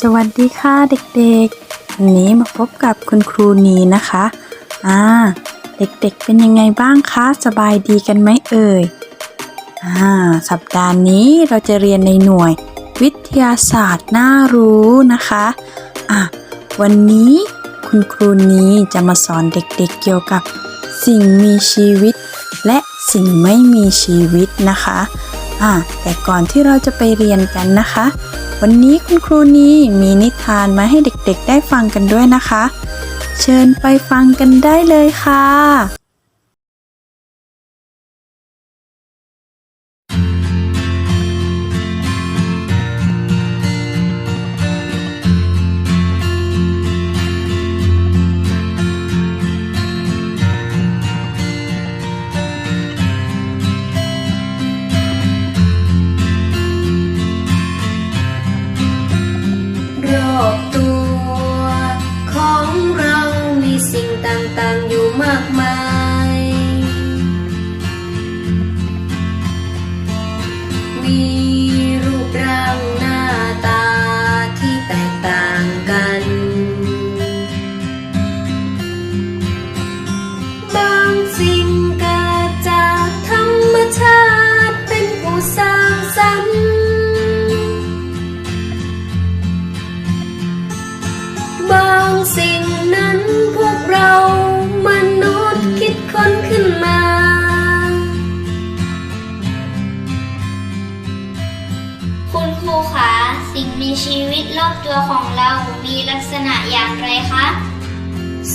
สวัสดีค่ะเด็กๆ วันนี้มาพบกับคุณครูนีนะคะ อ่า เด็กๆเป็นยังไงบ้างคะ สบายดีกันไหมเอ่ย อ่า สัปดาห์นี้เราจะเรียนในหน่วย วิทยาศาสตร์น่ารู้นะคะ อะ วันนี้คุณครูนีจะมาสอนเด็กๆเกี่ยวกับ สิ่งมีชีวิต และสิ่งไม่มีชีวิตนะคะ อ่าแต่ก่อนที่เราจะไปเรียนกันนะคะ วันนี้คุณครูนีมีนิทานมาให้เด็กๆได้ฟังกันด้วยนะคะ เชิญไปฟังกันได้เลยค่ะ ค้นขึ้นมา คุณครูคะสิ่งมีชีวิตรอบตัวของเรามีลักษณะอย่างไรคะ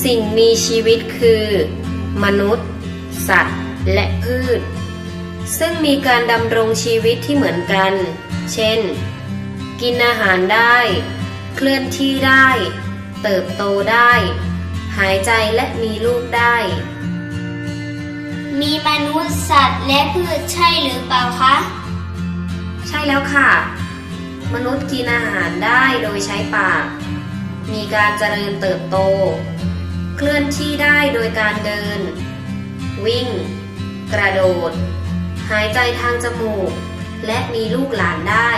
สิ่งมีชีวิตคือ มนุษย์ สัตว์ และพืช ซึ่งมีการดำรงชีวิตที่เหมือนกัน เช่น กินอาหารได้ เคลื่อนที่ได้ เติบโตได้ หายใจและมีลูกได้ มีมนุษย์สัตว์และพืชใช่หรือเปล่าคะ ใช่แล้วค่ะ มนุษย์กินอาหารได้โดยใช้ปาก มีการเจริญเติบโต เคลื่อนที่ได้โดยการเดิน วิ่ง กระโดด หายใจทางจมูก และมีลูกหลานได้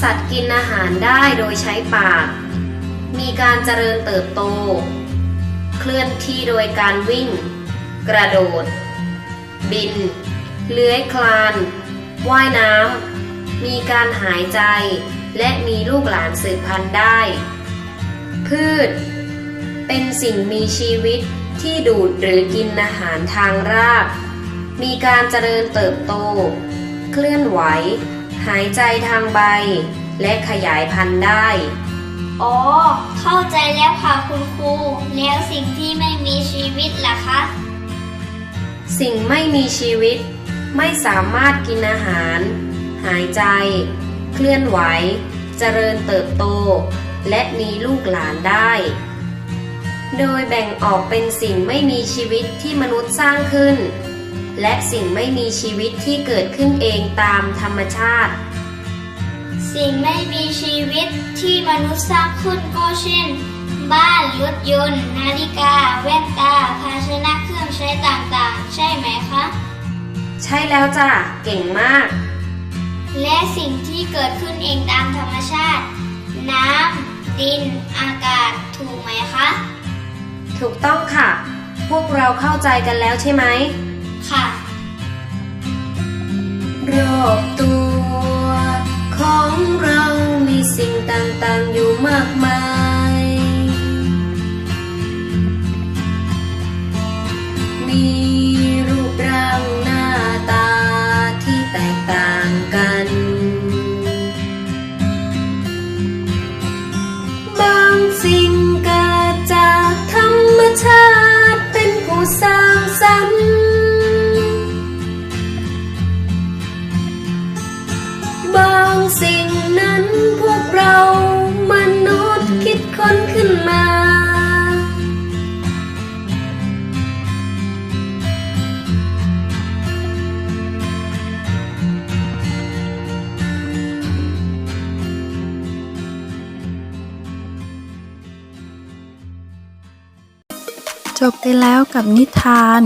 สัตว์กินอาหารได้โดยใช้ปาก มีการเจริญเติบโต เคลื่อนที่โดยการวิ่ง กระโดด บิน เลื้อยคลาน ว่ายน้ำ มีการหายใจ และมีลูกหลานสืบพันธุ์ได้ พืช เป็นสิ่งมีชีวิตที่ดูดหรือกินอาหารทางราก มีการเจริญเติบโต เคลื่อนไหว หายใจทางใบ และขยายพันธุ์ได้ อ๋อ เข้าใจแล้วค่ะคุณครู แล้วสิ่งที่ไม่มีชีวิตล่ะคะ สิ่งไม่มีชีวิต ไม่สามารถกินอาหาร หายใจ เคลื่อนไหว เจริญเติบโต และมีลูกหลานได้ โดยแบ่งออกเป็นสิ่งไม่มีชีวิตที่มนุษย์สร้างขึ้น และสิ่งไม่มีชีวิตที่เกิดขึ้นเองตามธรรมชาติ สิ่งไม่มีชีวิตที่มนุษย์สร้างขึ้นก็เช่น บ้านรถยนต์ นาฬิกา แว่นตา ภาชนะเครื่องใช้ต่างๆ ใช่ไหมคะ ใช่แล้วจ้ะ เก่งมาก และสิ่งที่เกิดขึ้นเองตามธรรมชาติ น้ำดิน อากาศถูกไหมคะ ถูกต้องค่ะ พวกเราเข้าใจกันแล้วใช่ไหม ค่ะรอบตัว ของเรามีสิ่งต่างๆอยู่มากมาย มี จบไปแล้วกับนิทาน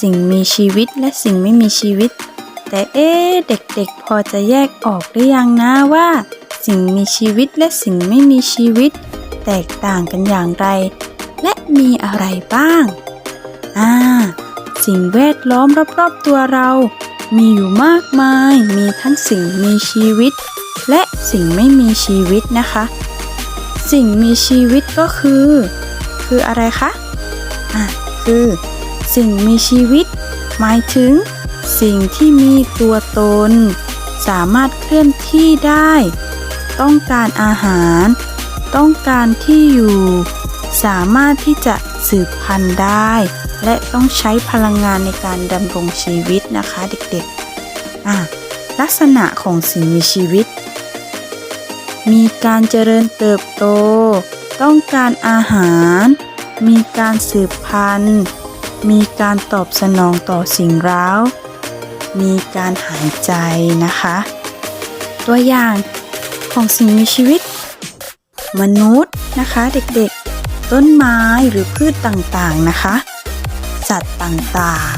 สิ่งมีชีวิตและสิ่งไม่มีชีวิต แต่เอ๊เด็กๆ พอจะแยกออกหรือยังนะว่า สิ่งมีชีวิตและสิ่งไม่มีชีวิต แตกต่างกันอย่างไร และมีอะไรบ้างอ่าสิ่งแวดล้อมรอบๆตัวเรา มีอยู่มากมายมีทั้งสิ่งมีชีวิต และสิ่งไม่มีชีวิตนะคะ สิ่งมีชีวิตก็คือ คืออะไรคะ่ะ คือ สิ่งมีชีวิต หมายถึง สิ่งที่มีตัวตน สามารถเคลื่อนที่ได้ ต้องการอาหาร ต้องการที่อยู่ สามารถที่จะสืบพันธุ์ได้ และต้องใช้พลังงานในการดำรงชีวิตนะคะเด็กๆอะลักษณะของสิ่งมีชีวิต มีการเจริญเติบโต ต้องการอาหาร มีการสืบพันธุ์ มีการตอบสนองต่อสิ่งเร้า มีการหายใจนะคะ ตัวอย่างของสิ่งมีชีวิต มนุษย์นะคะเด็กๆ ต้นไม้หรือพืชต่างๆนะคะ สัตว์ต่าง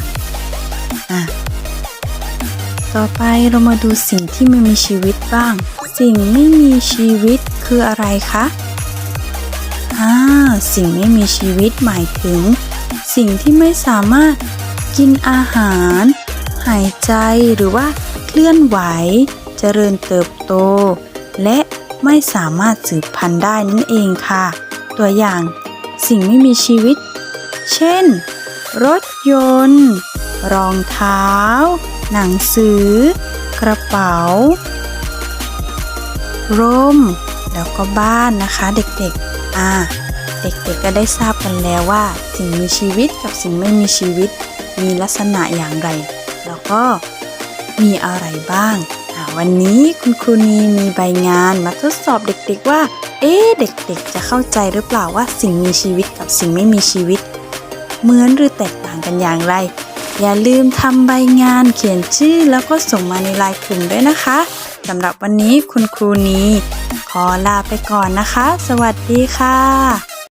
ๆอะต่อไปเรามาดูสิ่งที่ไม่มีชีวิตบ้าง สิ่งไม่มีชีวิตคืออะไรคะ สิ่งไม่มีชีวิตหมายถึง สิ่งที่ไม่สามารถกินอาหาร หายใจหรือว่าเคลื่อนไหว เจริญเติบโต และไม่สามารถสืบพันธุ์ได้นั่นเองค่ะ ตัวอย่างสิ่งไม่มีชีวิต เช่น รถยนต์ รองเท้า หนังสือ กระเป๋า ร่ม แล้วก็บ้านนะคะเด็กๆ อ่า เด็กๆก็ได้ทราบกันแล้วว่า สิ่งมีชีวิตกับสิ่งไม่มีชีวิต มีลักษณะอย่างไร แล้วก็มีอะไรบ้าง วันนี้คุณครูนีมีใบงานมาทดสอบเด็กๆว่า เอ๊เด็กๆ จะเข้าใจหรือเปล่าว่าสิ่งมีชีวิตกับสิ่งไม่มีชีวิต เหมือนหรือแตกต่างกันอย่างไร อย่าลืมทำใบงานเขียนชื่อแล้วก็ส่งมาในไลน์กลุ่มด้วยนะคะสำหรับวันนี้คุณครูนีขอลาไปก่อนนะคะ สวัสดีค่ะ